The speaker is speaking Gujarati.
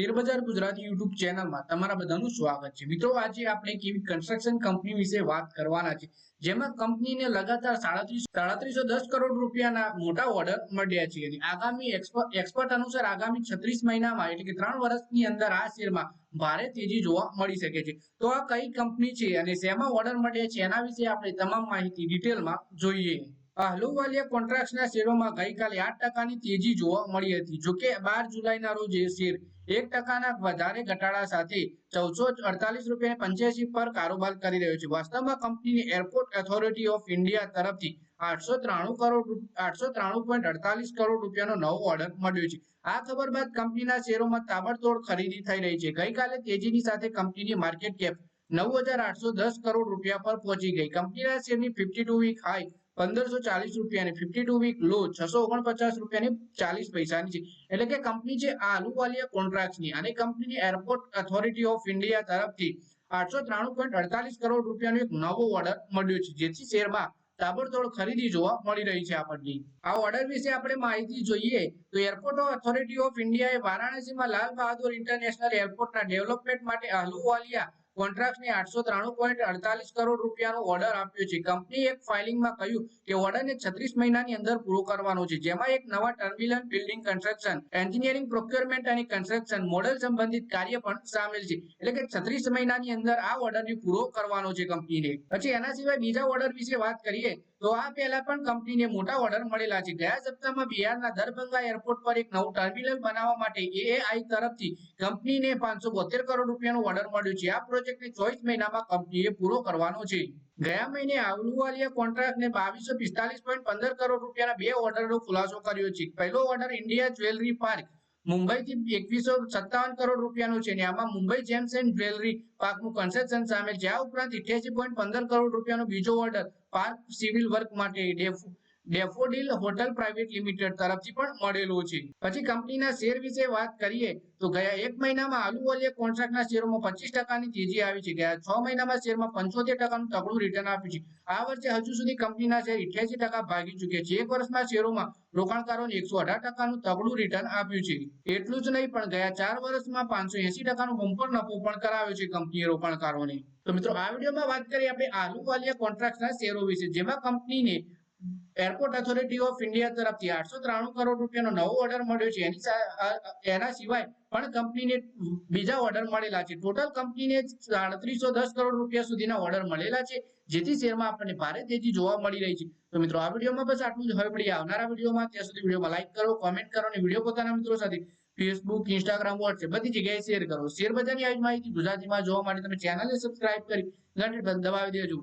શેરબજાર ગુજરાત યુટ્યુબ ચેનલમાં તમારા બધાનું સ્વાગત છે. મિત્રો, આજે આપણે એક કન્સ્ટ્રક્શન કંપની વિશે વાત કરવાના છે, જેમાં કંપનીને લગાતાર સાડત્રીસ સાડત્રીસો દસ કરોડ રૂપિયાના મોટા ઓર્ડર મળ્યા છે અને આગામી એક્સપર્ટ અનુસાર આગામી છત્રીસ મહિનામાં એટલે કે ત્રણ વર્ષની અંદર આ શેરમાં ભારે તેજી જોવા મળી શકે છે. તો આ કઈ કંપની છે અને શેમાં ઓર્ડર મળ્યા છે એના વિશે આપણે તમામ માહિતી ડિટેલમાં જોઈએ. અહલુવાલિયા કોન્ટ્રાક્ટ્સના શેરોમાં ગઈકાલે આઠ ટકાની તેજી જોવા મળી હતી. જોકે બાર જુલાઈના રોજ એ શેર એક ટકાના વધારે ઘટાડા સાથે ચૌદસો અડતાલીસ રૂપિયા પંચ્યાસી પર કારોબાર કરી રહ્યો છે. વાસ્તવમાં કંપનીની એરપોર્ટ ઓથોરિટી ઓફ ઇન્ડિયા તરફથી આઠસો ત્રાણું કરોડ આઠસો ત્રાણું પોઈન્ટ અડતાલીસ કરોડ રૂપિયાનો નવો ઓર્ડર મળ્યો છે. આ ખબર બાદ કંપનીના શેરોમાં તાબડતોડ ખરીદી થઈ રહી છે. ગઈકાલે તેજીની સાથે કંપનીની માર્કેટ કેપ નવ હજાર આઠસો દસ કરોડ રૂપિયા પર પહોંચી ગઈ. કંપનીના શેરની ફિફ્ટી ટુ વીક હાઈ પંદરસો ચાલીસ રૂપિયાની ફિફ્ટી ટુ વીક લો છસો ઓગણપચાસ રૂપિયાની ચાલીસ પૈસાની છે. એટલે કે કંપની છે આલુવાલિયા કોન્ટ્રાક્ટની અને કંપનીની એરપોર્ટ ઓથોરિટી ઓફ ઇન્ડિયા તરફથી આઠસો ત્રાણું પોઈન્ટ અડતાલીસ કરોડ રૂપિયાનો એક નવો ઓર્ડર મળ્યો છે, જેથી શેરમાં તાબડતોડ ખરીદી જોવા મળી રહી છે આપણને. આ ઓર્ડર વિશે આપણે માહિતી જોઈએ તો એરપોર્ટ ઓથોરિટી ઓફ ઇન્ડિયાએ વારાણસીમાં લાલ બહાદુર ઇન્ટરનેશનલ એરપોર્ટના ડેવલપમેન્ટ માટે આલુવાલિયા કોન્ટ્રાક્ટને આઠસો ત્રાણું પોઈન્ટ અડતાલીસ કરોડ રૂપિયાનો ઓર્ડર આપ્યો છે. કંપની એક ફાઇલિંગમાં કહ્યું કે ઓર્ડરને છત્રીસ મહિનાની અંદર પૂરો કરવાનો છે. જેમાં એક નવા terminal building construction engineering procurement અને કન્સ્ટ્રક્શન મોડેલ સંબંધિત કાર્ય પણ સામેલ છે. એટલે કે છત્રીસ મહિનાની અંદર આ ઓર્ડરને પૂરો કરવાનો છે કંપનીને. પછી એના સિવાય બીજા ઓર્ડર વિશે વાત કરીએ તો આ પહેલા પણ કંપનીને મોટા ઓર્ડર મળેલા છે. ગયા સપ્તાહમાં બિહારના દરભંગા એરપોર્ટ પર એક નવું ટર્મિનલ બનાવવા માટે એએઆઈ તરફથી કંપનીને પાંચસો કરોડ રૂપિયાનો ઓર્ડર મળ્યો છે. આ પ્રોજેક્ટને ચોવીસ મહિનામાં કંપનીએ પૂરો કરવાનો છે. ગયા મહિને આલુવાલિયા કોન્ટ્રાક્ટને બાવીસો પિસ્તાલીસ પોઈન્ટ પંદર કરોડ રૂપિયાના બે ઓર્ડરનો ખુલાસો કર્યો છે. પહેલો ઓર્ડર ઇન્ડિયા જ્વેલરી પાર્ક મુંબઈથી એકવીસો સત્તાવન કરોડ રૂપિયાનું છે અને આમાં મુંબઈ જેમ્સ એન્ડ જ્વેલરી પાર્કનું કન્સ્ટ્રક્શન છે. આ ઉપરાંત ઇઠ્યાસી પોઈન્ટ પંદર કરોડ રૂપિયાનો બીજો ઓર્ડર પાર્ક સિવિલ વર્ક માટે ડેફોડિલ હોટલ પ્રાઇવેટ લિમિટેડ તરફથી પણ મળેલો છે. પછી કંપનીના શેર વિશે વાત કરીએ તો ગયા એક મહિનામાં આલુવાલિયા કોન્ટ્રાક્ટના શેરોમાં પચીસ ટકાની તેજી આવી છે. ગયા છ મહિનામાં શેરમાં પંચોતેર ટકાનું તગડું રિટર્ન આપ્યું છે. આ વર્ષે હજુ સુધી કંપનીના શેર ઇઠ્યાસી ટકા ભાગી ચૂક્યા છે. એક વર્ષમાં શેરોમાં રોકાણકારોને એકસો અઢાર ટકાનું તગડું રિટર્ન આપ્યું છે. એટલું જ નહીં, પણ ગયા ચાર વર્ષમાં પાંચસો એસી ટકાનો બમ્પર નફો પણ કરાવ્યો છે કંપનીએ રોકાણકારોને. તો મિત્રો, આ વિડીયોમાં વાત કરીએ આપણે આલુવાલિયા કોન્ટ્રાક્ટના શેરો વિશે, જેમાં કંપનીને એરપોર્ટ ઓથોરિટી ઓફ ઇન્ડિયા તરફથી આઠસો ત્રાણું કરોડ રૂપિયાનો નવો ઓર્ડર મળ્યો છે. એની એના સિવાય પણ કંપનીને બીજા ઓર્ડર મળેલા છે. ટોટલ કંપનીને સાડત્રીસો દસ કરોડ રૂપિયા સુધીના ઓર્ડર મળેલા છે, જેથી શેરમાં આપણને ભારે તેજી જોવા મળી રહી છે. તો મિત્રો, આ વિડીયોમાં બસ આટલું જ. હવે પડી આવનારા વિડીયોમાં. ત્યાં સુધી વિડીયોમાં લાઈક કરો કોમેન્ટ કરો અને વીડિયો પોતાના મિત્રો સાથે ફેસબુક ઇન્સ્ટાગ્રામ વોટ્સએપ બધી જગ્યાએ શેર કરો. શેર બજારની આવી માહિતી ગુજરાતીમાં જોવા માટે તમે ચેનલને સબસ્ક્રાઇબ કરી ઘંટી દબાવી દેજો.